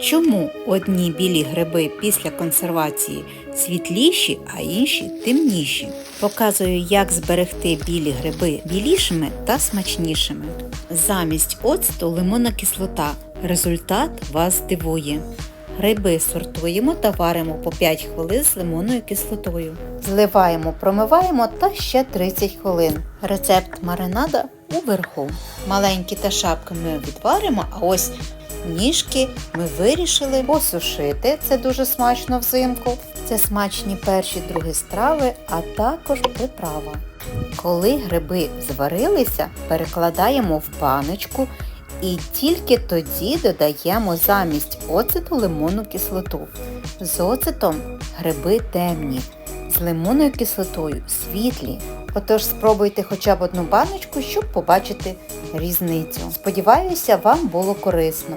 Чому одні білі гриби після консервації світліші, а інші темніші? Показую, як зберегти білі гриби білішими та смачнішими. Замість оцту лимонна кислота. Результат вас здивує. Гриби сортуємо та варимо по 5 хвилин з лимонною кислотою. Зливаємо, промиваємо та ще 30 хвилин. Рецепт маринада уверху. Маленькі та шапки ми відваримо, а ось ніжки ми вирішили посушити. Це дуже смачно взимку. Це смачні перші другі страви, а також приправа. Коли гриби зварилися, перекладаємо в баночку і тільки тоді додаємо замість оцету лимонну кислоту. З оцетом гриби темні, з лимонною кислотою світлі. Отож спробуйте хоча б одну баночку, щоб побачити різницю. Сподіваюся, вам було корисно.